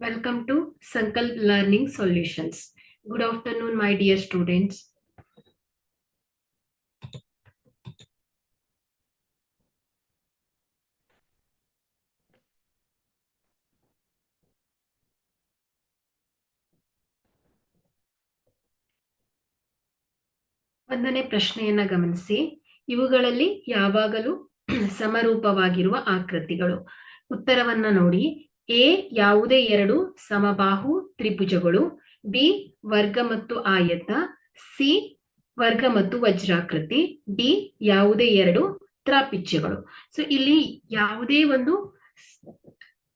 Welcome to Sankalp Learning Solutions. Good afternoon, my dear students. ಒಂದನೇ ಪ್ರಶ್ನೆಯನ್ನ ಗಮನಿಸಿ ಇವುಗಳಲ್ಲಿ ಯಾವಾಗಲೂ ಸಮರೂಪವಾಗಿರುವ ಆಕೃತಿಗಳು ಉತ್ತರವನ್ನ ನೋಡಿ ಎ ಯಾವುದೇ ಎರಡು ಸಮಬಾಹು ತ್ರಿಭುಜಗಳು, ಬಿ ವರ್ಗ ಮತ್ತು ಆಯತ, ಸಿ ವರ್ಗ ಮತ್ತು ವಜ್ರಾಕೃತಿ, ಡಿ ಯಾವುದೇ ಎರಡು ತ್ರಾಪಿಚ್ಯಗಳು ಸೊ ಇಲ್ಲಿ ಯಾವುದೇ ಒಂದು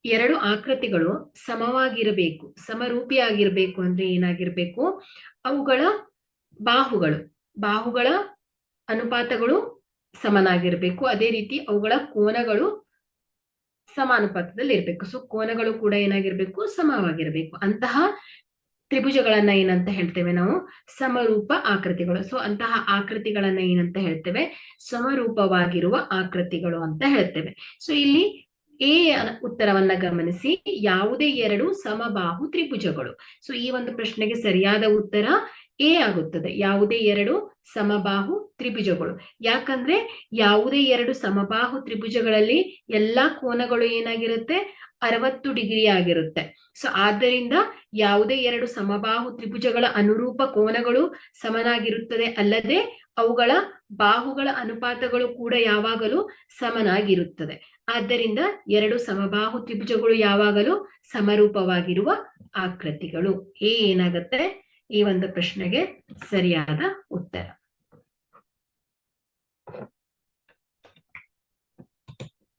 ಎರಡು ಆಕೃತಿಗಳು ಸಮವಾಗಿರಬೇಕು, ಸಮರೂಪಿಯಾಗಿರ್ಬೇಕು ಅಂದ್ರೆ ಏನಾಗಿರ್ಬೇಕು? ಅವುಗಳ ಬಾಹುಗಳು, ಬಾಹುಗಳ ಅನುಪಾತಗಳು ಸಮನಾಗಿರ್ಬೇಕು. ಅದೇ ರೀತಿ ಅವುಗಳ ಕೋನಗಳು ಸಮಾನುಪಾತದಲ್ಲಿ ಇರ್ಬೇಕು. ಸೊ ಕೋನಗಳು ಕೂಡ ಏನಾಗಿರ್ಬೇಕು? ಸಮವಾಗಿರ್ಬೇಕು. ಅಂತಹ ತ್ರಿಭುಜಗಳನ್ನ ಏನಂತ ಹೇಳ್ತೇವೆ ನಾವು? ಸಮರೂಪ ಆಕೃತಿಗಳು. ಸೊ ಅಂತಹ ಆಕೃತಿಗಳನ್ನ ಏನಂತ ಹೇಳ್ತೇವೆ? ಸಮರೂಪವಾಗಿರುವ ಆಕೃತಿಗಳು ಅಂತ ಹೇಳ್ತೇವೆ. ಸೊ ಇಲ್ಲಿ ಎ ಉತ್ತರವನ್ನ ಗಮನಿಸಿ. ಯಾವುದೇ ಎರಡು ಸಮಬಾಹು ತ್ರಿಭುಜಗಳು. ಸೊ ಈ ಒಂದು ಪ್ರಶ್ನೆಗೆ ಸರಿಯಾದ ಉತ್ತರ ಎ ಆಗುತ್ತದೆ. ಯಾವುದೇ ಎರಡು ಸಮಬಾಹು ತ್ರಿಭುಜಗಳು. ಯಾಕಂದ್ರೆ ಯಾವುದೇ ಎರಡು ಸಮಬಾಹು ತ್ರಿಭುಜಗಳಲ್ಲಿ ಎಲ್ಲಾ ಕೋನಗಳು ಏನಾಗಿರುತ್ತೆ? ಅರವತ್ತು ಡಿಗ್ರಿ ಆಗಿರುತ್ತೆ. ಸೊ ಆದ್ದರಿಂದ ಯಾವುದೇ ಎರಡು ಸಮಬಾಹು ತ್ರಿಭುಜಗಳ ಅನುರೂಪ ಕೋನಗಳು ಸಮನಾಗಿರುತ್ತದೆ ಅಲ್ಲದೆ ಅವುಗಳ ಬಾಹುಗಳ ಅನುಪಾತಗಳು ಕೂಡ ಯಾವಾಗಲೂ ಸಮನಾಗಿರುತ್ತದೆ. ಆದ್ದರಿಂದ ಎರಡು ಸಮಬಾಹು ತ್ರಿಭುಜಗಳು ಯಾವಾಗಲೂ ಸಮರೂಪವಾಗಿರುವ ಆಕೃತಿಗಳು. ಏನಾಗುತ್ತೆ? ಈ ಒಂದು ಪ್ರಶ್ನೆಗೆ ಸರಿಯಾದ ಉತ್ತರ.